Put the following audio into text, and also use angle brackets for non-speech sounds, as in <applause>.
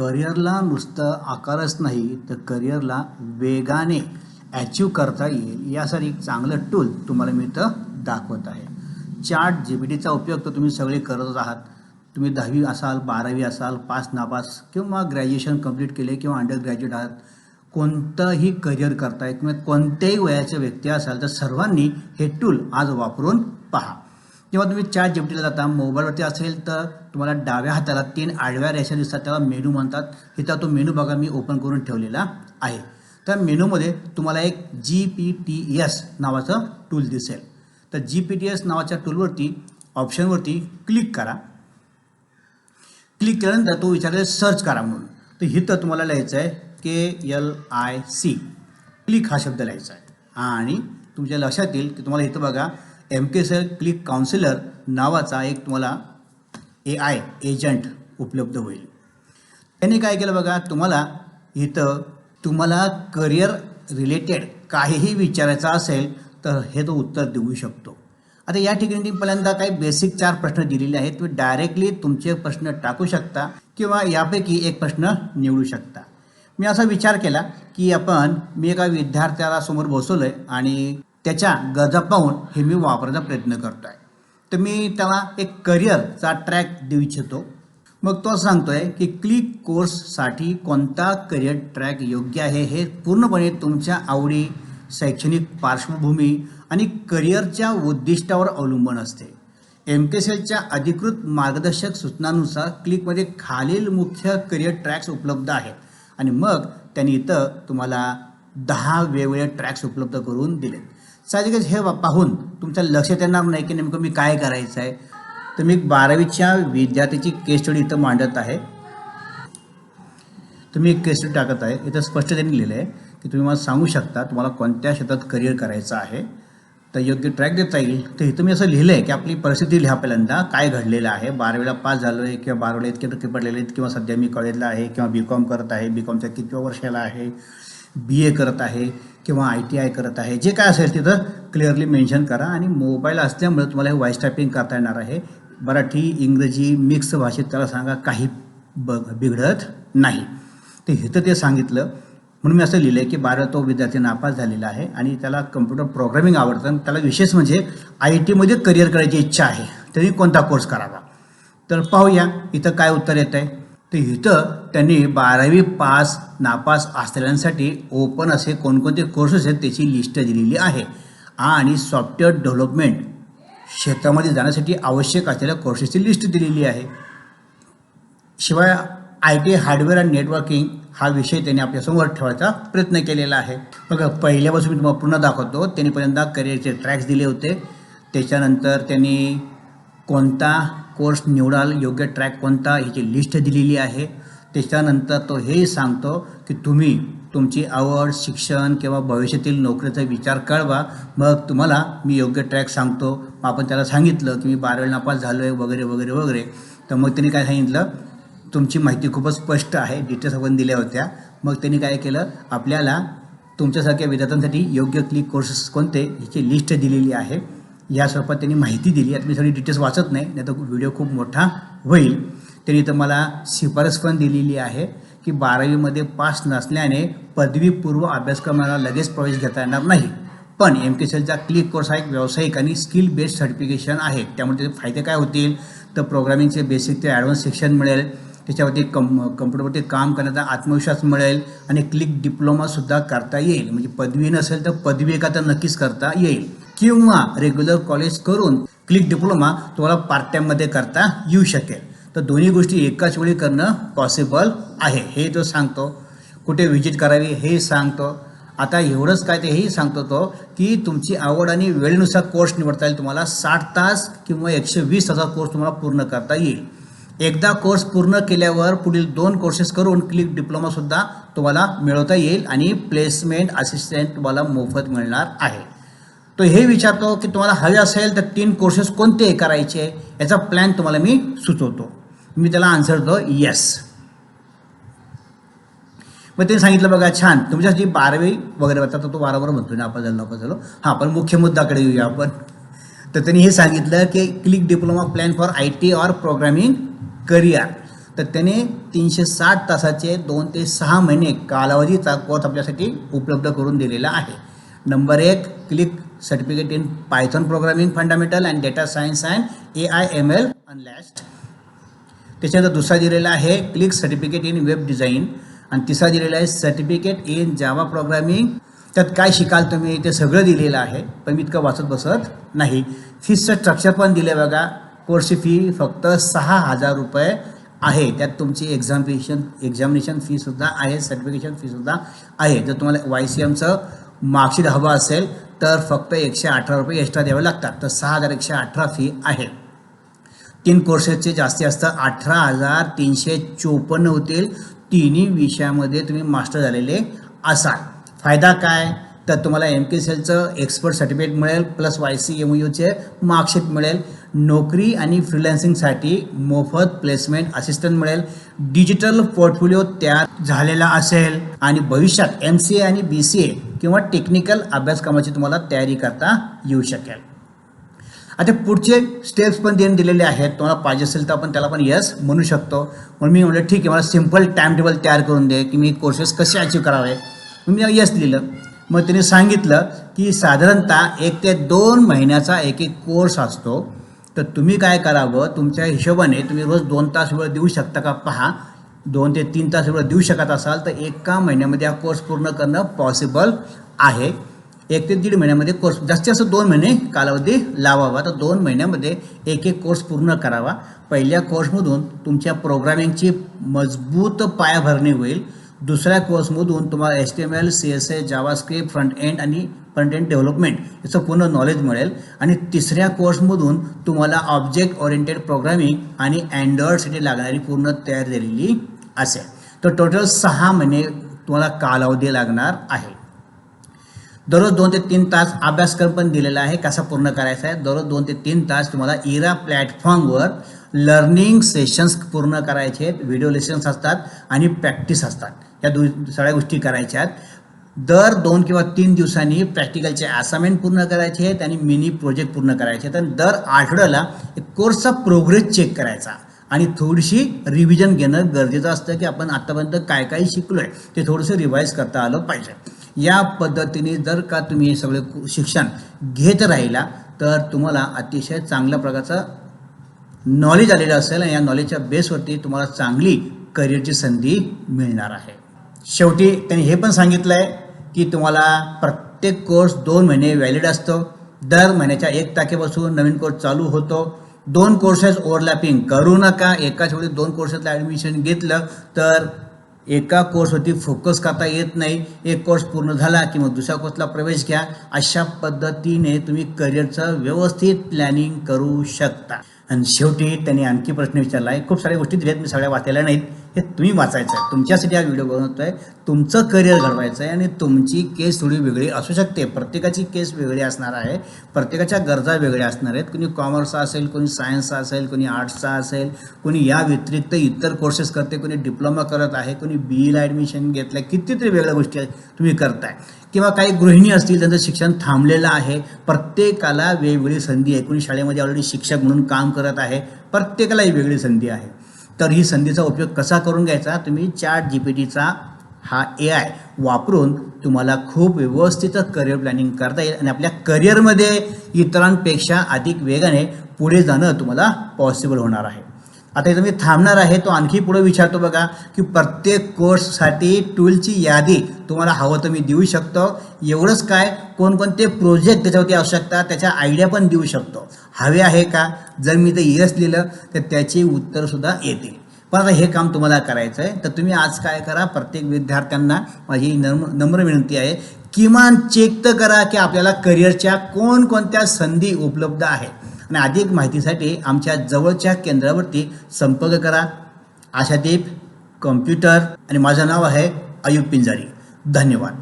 करिअरला नुसतं आकारच नाही तर करिअरला वेगाने ॲचिव करता येईल यासाठी एक चांगलं टूल तुम्हाला मी इथं दाखवत आहे. चार्ट जी बी टीचा उपयोग तर तुम्ही सगळे करतच आहात. तुम्ही दहावी असाल बारावी असाल पास नापास किंवा ग्रॅज्युएशन कंप्लीट केले किंवा अंडर ग्रॅज्युएट आहात कोणतंही करिअर करताय किंवा कोणत्याही वयाच्या व्यक्ती असाल तर सर्वांनी हे टूल आज वापरून पहा. जेव्हा तुम्ही चार जेपटीला जाता मोबाईलवरती असेल तर तुम्हाला डाव्या हाताला तीन आडव्या रेषा दिसतात त्याला मेनू म्हणतात. इथं तो मेनू बघा मी ओपन करून ठेवलेला आहे. तर मेनूमध्ये तुम्हाला एक जी पी टी एस नावाचं टूल दिसेल. तर जी पी टी एस नावाच्या टूलवरती ऑप्शनवरती क्लिक करा. क्लिक केल्यानंतर तो विचारेल सर्च करा म्हणून. तर इथं तुम्हाला लिहायचं आहे K L I C click हा शब्द लिहायचा आहे. आणि तुमच्या लक्षात येईल की तुम्हाला इथं बघा M K CL click counsellor नावाचा एक तुम्हाला ए आय एजंट उपलब्ध होईल. त्याने काय केलं बघा तुम्हाला इथं तुम्हाला करिअर रिलेटेड काहीही विचारायचं असेल तर हे तो उत्तर देऊ शकतो. आता या ठिकाणी पहिल्यांदा काही बेसिक चार प्रश्न दिलेले आहेत. तुम्ही डायरेक्टली तुमचे प्रश्न टाकू शकता किंवा यापैकी एक प्रश्न निवडू शकता. मी असा विचार केला की आपण मी एका विद्यार्थ्याला समोर बसवलं आहे आणि त्याच्या गरजा पाहून हे मी वापरायचा प्रयत्न करतो आहे तर मी त्याला एक करिअरचा ट्रॅक देऊ इच्छितो. मग तो सांगतोय की क्लिक कोर्ससाठी कोणता करिअर ट्रॅक योग्य आहे हे पूर्णपणे तुमच्या आवडी शैक्षणिक पार्श्वभूमी आणि करिअरच्या उद्दिष्टावर अवलंबून असते. एम के सेलच्या अधिकृत मार्गदर्शक सूचनानुसार क्लिकमध्ये खालील मुख्य करिअर ट्रॅक्स उपलब्ध आहेत आणि मग त्यांनी इथं तुम्हाला दहा वेगवेगळे ट्रॅक्स उपलब्ध करून दिलेत. साहजिकच हे पाहून तुमच्या लक्षात येणार नाही की नेमकं मी काय करायचं आहे तर मी बारावीच्या विद्यार्थ्याची केस स्टडी इथं मांडत आहे. तुम्ही एक केस स्टडी टाकत आहे. इथं स्पष्ट त्यांनी लिहिलं आहे की तुम्ही मला सांगू शकता तुम्हाला कोणत्या क्षेत्रात करिअर करायचं आहे. तर योग्य ट्रॅक देता येईल. तर इथं मी असं लिहिलं आहे की आपली परिस्थिती लिहा पहिल्यांदा. काय घडलेलं आहे? बारावीला पास झालो आहे किंवा बारावीला इतके टक्के पडलेले आहेत किंवा सध्या मी कॉलेजला आहे किंवा बी कॉम करत आहे. बी कॉमच्या कितव्या वर्षाला आहे? बी ए करत आहे किंवा आय टी आय करत आहे. जे काय असेल तिथं क्लिअरली मेन्शन करा आणि मोबाईल असल्यामुळे तुम्हाला हे वॉइस टायपिंग करता येणार आहे. मराठी इंग्रजी मिक्स भाषेत त्याला सांगा काही ब बिघडत नाही. ते इथं ते सांगितलं. म्हणून मी असं लिहिलं आहे की बारा तो विद्यार्थी नापास झालेला आहे आणि त्याला कम्प्युटर प्रोग्रामिंग आवडतं आणि त्याला विशेष म्हणजे आय टीमध्ये करिअर करायची इच्छा आहे. तरी कोणता कोर्स करावा? तर पाहूया इथं काय उत्तर येत आहे तर इथं त्यांनी बारावी पास नापास असलेल्यांसाठी ओपन असे कोणकोणते कोर्सेस आहेत त्याची लिस्ट दिलेली आहे. आणि सॉफ्टवेअर डेव्हलपमेंट क्षेत्रामध्ये जाण्यासाठी आवश्यक असलेल्या कोर्सेसची लिस्ट दिलेली आहे. शिवाय आय टी हार्डवेअर आणि नेटवर्किंग हा विषय त्यांनी आपल्यासमोर ठेवायचा प्रयत्न केलेला आहे. बघा पहिल्यापासून मी तुम्हाला पुन्हा दाखवतो त्यांनी पहिल्यांदा करिअरचे ट्रॅक्स दिले होते. त्याच्यानंतर त्यांनी कोणता कोर्स निवडाल योग्य ट्रॅक कोणता ह्याची लिस्ट दिलेली आहे. त्याच्यानंतर तो हेही सांगतो की तुम्ही तुमची आवड शिक्षण किंवा भविष्यातील नोकरीचा विचार कळवा. मग तुम्हाला मी योग्य ट्रॅक सांगतो. मग आपण त्याला सांगितलं की मी बारावी नापास झालो आहे वगैरे वगैरे वगैरे. तर मग त्यांनी काय सांगितलं? तुमची माहिती खूपच स्पष्ट आहे. डिटेल्स आपण दिल्या होत्या. मग त्यांनी काय केलं? आपल्याला तुमच्यासारख्या विद्यार्थ्यांसाठी योग्य क्लिक कोर्सेस कोणते ह्याची लिस्ट दिलेली आहे. या स्वरूपात त्यांनी माहिती दिली. आता मी सगळी डिटेल्स वाचत नाही नाही तर व्हिडिओ खूप मोठा होईल. त्यांनी तर मला शिफारस पण दिलेली आहे की बारावीमध्ये पास नसल्याने पदवीपूर्व अभ्यासक्रमाला लगेच प्रवेश घेता येणार नाही. पण एम के सेलचा क्लिक कोर्स हा एक व्यावसायिक आणि स्किल बेस्ड सर्टिफिकेशन आहे. त्यामुळे त्याचे फायदे काय होतील? तर प्रोग्रामिंगचे बेसिक ते ॲडव्हान्स शिक्षण मिळेल. त्याच्यावरती कम कम्प्युटरवरती काम करण्याचा आत्मविश्वास मिळेल आणि क्लिक डिप्लोमासुद्धा करता येईल. म्हणजे पदवी नसेल तर पदवी एका तर नक्कीच करता येईल. किंवा रेग्युलर कॉलेज करून क्लिक डिप्लोमा तुम्हाला पार्ट टाईममध्ये करता येऊ शकेल. तर दोन्ही गोष्टी एकाच वेळी करणं पॉसिबल आहे हे तो सांगतो. कुठे व्हिजिट करावी हे सांगतो. आता एवढंच काय ते हेही सांगतो तो की तुमची आवड आणि वेळेनुसार कोर्स निवडता येईल तुम्हाला साठ तास किंवा एकशे वीस तासाचा कोर्स तुम्हाला पूर्ण करता येईल. एकदा कोर्स पूर्ण केल्यावर पुढील दोन कोर्सेस करून क्लिक डिप्लोमासुद्धा तुम्हाला मिळवता येईल आणि प्लेसमेंट असिस्टंट तुम्हाला मोफत मिळणार आहे. तो हे विचारतो की तुम्हाला हवे असेल तर तीन कोर्सेस कोणते करायचे? याचा प्लॅन तुम्हाला मी सुचवतो. मी त्याला आन्सर देतो येस मग त्यांनी सांगितलं बघा छान. तुमच्या जी बारावी वगैरे होता तो बाराबर म्हणतो ना आपण झालो आपण झालो हां पण मुख्य मुद्दाकडे येऊया आपण. <laughs> तर त्यांनी हे सांगितलं की click diploma plan for I T or programming career तर त्याने तीनशे साठ तासाचे दोन ते सहा महिने कालावधीचा कोर्स आपल्यासाठी उपलब्ध करून दिलेला आहे. नंबर एक click certificate in python programming fundamental and data science and A I M L अनलॅस्ट त्याच्यानंतर दुसरा दिलेला आहे click certificate in web design आणि तिसरा दिलेला आहे सर्टिफिकेट इन जावा प्रोग्रामिंग त्यात काय शिकाल तुम्ही? ते सगळं दिलेलं आहे पण मी इतकं वाचत बसत नाही. फीसचं स्ट्रक्चर पण दिलं आहे बघा. कोर्सची फी फक्त सहा हजार रुपये आहे. त्यात तुमची एक्झामिनेशन एक्झामिनेशन फीसुद्धा आहे सर्टिफिकेशन फीसुद्धा आहे. जर तुम्हाला वाय सी एमचं मार्कशीट हवं असेल तर फक्त एकशे अठरा रुपये एक्स्ट्रा द्यावे लागतात. तर सहा हजार एकशे अठरा फी आहे. तीन कोर्सेसचे जास्तीत जास्त अठरा हजार तीनशे चोपन्न होतील. तिन्ही विषयामध्ये तुम्ही मास्टर झालेले असाल. फायदा काय? तर तुम्हाला एम के सेलचं एक्सपर्ट सर्टिफिकेट मिळेल प्लस वाय सी एम यूचे मार्कशीट मिळेल. नोकरी आणि फ्रीलान्सिंगसाठी मोफत प्लेसमेंट असिस्टंट मिळेल. डिजिटल पोर्टफोलिओ तयार झालेला असेल. आणि भविष्यात एम सी ए आणि बी सी ए किंवा टेक्निकल अभ्यासक्रमाची तुम्हाला तयारी करता येऊ शकेल. आता पुढचे स्टेप्स पण देऊन दिलेले आहेत. तुम्हाला पाहिजे असेल तर आपण त्याला पण यस म्हणू शकतो. म्हणून मी म्हटलं ठीक आहे मला सिंपल टाईम टेबल तयार करून दे की मी कोर्सेस कसे अचीव करावे. मी यस लिहिलं. मग त्याने सांगितलं की साधारणतः एक ते दोन महिन्याचा एक एक कोर्स असतो. तर तुम्ही काय करावं? तुमच्या हिशोबाने तुम्ही रोज दोन तास वेळ देऊ शकता का? पहा. दोन ते तीन तास एवढं देऊ शकत असाल तर एका महिन्यामध्ये हा कोर्स पूर्ण करणं पॉसिबल आहे. एक ते दीड महिन्यामध्ये कोर्स जास्तीत जास्त दोन महिने कालावधी लावावा. तर दोन महिन्यामध्ये एक एक कोर्स पूर्ण करावा. पहिल्या कोर्समधून तुमच्या प्रोग्रामिंगची मजबूत पायाभरणी होईल. दुसऱ्या कोर्समधून तुम्हाला H T M L C S A JavaScript front end आणि फ्रंट एंड डेव्हलपमेंट याचं पूर्ण नॉलेज मिळेल. आणि तिसऱ्या कोर्समधून तुम्हाला ऑब्जेक्ट ओरिएंटेड प्रोग्रामिंग आणि अँड्रॉइडसाठी लागणारी पूर्ण तयारी झालेली असेल. तर टोटल सहा महिने तुम्हाला कालावधी लागणार आहे. दररोज दोन ते तीन तास अभ्यासक्रम पण दिलेला आहे कसा पूर्ण करायचा आहे. दररोज दोन ते तीन तास तुम्हाला इरा प्लॅटफॉर्मवर लर्निंग सेशन्स पूर्ण करायचे आहेत. व्हिडिओ लेसन्स असतात आणि प्रॅक्टिस असतात. या दु सगळ्या गोष्टी करायच्या आहेत. दर दोन किंवा तीन दिवसांनी प्रॅक्टिकलचे असाइनमेंट पूर्ण करायचे आहेत आणि मिनी प्रोजेक्ट पूर्ण करायचे. आहेत आणि दर आठवड्याला एक कोर्सचा प्रोग्रेस चेक करायचा. आणि थोडीशी रिव्हिजन घेणं गरजेचं असतं की आपण आत्तापर्यंत काय काय शिकलो आहे ते थोडंसं रिवाईज करता आलं पाहिजे. या पद्धतीने जर का तुम्ही हे सगळे कु- शिक्षण घेत राहिला तर तुम्हाला अतिशय चांगल्या प्रकारचं नॉलेज आलेलं असेल आणि या नॉलेजच्या बेसवरती तुम्हाला चांगली करिअरची संधी मिळणार आहे. शेवटी त्यांनी हे पण सांगितलं आहे की तुम्हाला प्रत्येक कोर्स दोन महिने व्हॅलिड असतो. दर महिन्याच्या एक तारखेपासून नवीन कोर्स चालू होतो. दोन कोर्सेस ओव्हरलॅपिंग करू नका. एकाच वेळी दोन कोर्सेसला ॲडमिशन घेतलं तर एका कोर्सवरती फोकस करता येत नाही. एक कोर्स पूर्ण झाला की मग दुसऱ्या कोर्सला प्रवेश घ्या. अशा पद्धतीने तुम्ही करिअरचं व्यवस्थित प्लॅनिंग करू शकता. आणि शेवटी त्यांनी आणखी प्रश्न विचारला आहे खूप साऱ्या गोष्टी दिल्यात. मी सगळ्या वाचायला नाहीत. हे तुम्ही वाचायचं आहे. तुमच्यासाठी हा व्हिडिओ बनवतो आहे तुमचं करिअर घडवायचं आहे आणि तुमची केस थोडी वेगळी असू शकते. प्रत्येकाची केस वेगळी असणार आहे. प्रत्येकाच्या गरजा वेगळ्या असणार आहेत. कोणी कॉमर्सचा असेल कोणी सायन्सचा असेल कोणी आर्ट्सचा असेल कोणी या व्यतिरिक्त इतर कोर्सेस करते कोणी डिप्लोमा करत आहे कोणी बी ईला ॲडमिशन घेतलं आहे कितीतरी वेगळ्या गोष्टी तुम्ही करताय. किंवा काही गृहिणी असतील त्यांचं शिक्षण थांबलेलं आहे. प्रत्येकाला वेगवेगळी संधी आहे. कोणी शाळेमध्ये ऑलरेडी शिक्षक म्हणून काम करत आहे. प्रत्येकाला ही वेगळी संधी आहे. तर ही संधीचा उपयोग कसा करून घ्यायचा? तुम्ही चॅट जी पी टीचा हा ए आय वापरून तुम्हाला खूप व्यवस्थित करिअर प्लॅनिंग करता येईल आणि आपल्या करिअरमध्ये इतरांपेक्षा अधिक वेगाने पुढे जाणं तुम्हाला पॉसिबल होणार आहे. आता इथं मी थांबणार आहे तो आणखी पुढे विचारतो बघा की प्रत्येक कोर्ससाठी टूलची यादी तुम्हाला हवं तर मी देऊ शकतो. एवढंच काय कोणकोणते प्रोजेक्ट त्याच्यावरती आवश्यकता त्याच्या आयडिया पण देऊ शकतो. हवे आहे का? जर मी ते यस लिहिलं तर त्याची उत्तरसुद्धा येतील. पण आता हे काम तुम्हाला करायचं आहे तर तुम्ही आज काय करा प्रत्येक विद्यार्थ्यांना माझी नम्र नम्र विनंती आहे किमान चेक तर करा की आपल्याला करिअरच्या कोणकोणत्या संधी उपलब्ध आहेत. आणि अधिक माहितीसाठी आमच्या जवळच्या केंद्रावरती संपर्क करा. आशादीप कम्प्युटर आणि माझं नाव आहे अयुब पिंजारी. धन्यवाद.